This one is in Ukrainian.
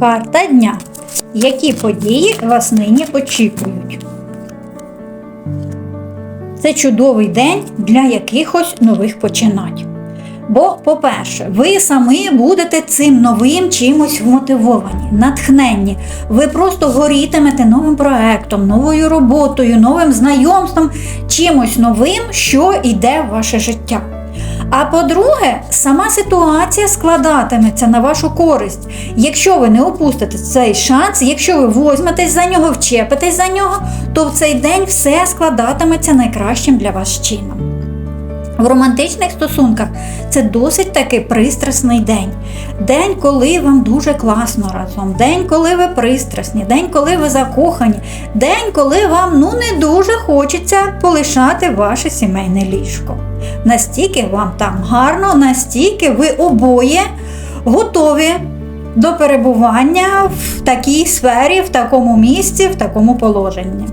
Карта дня. Які події вас нині очікують? Це чудовий день для якихось нових починань. Бо, по-перше, ви самі будете цим новим чимось вмотивовані, натхненні. Ви просто горітимете новим проектом, новою роботою, новим знайомством, чимось новим, що йде в ваше життя. А по-друге, сама ситуація складатиметься на вашу користь. Якщо ви не опустите цей шанс, якщо ви возьметесь за нього, вчепитесь за нього, то в цей день все складатиметься найкращим для вас чином. В романтичних стосунках це досить таки пристрасний день. День, коли вам дуже класно разом, день, коли ви пристрасні, день, коли ви закохані, день, коли вам ну не дуже хочеться полишати ваше сімейне ліжко. Настільки вам там гарно, настільки ви обоє готові до перебування в такій сфері, в такому місці, в такому положенні.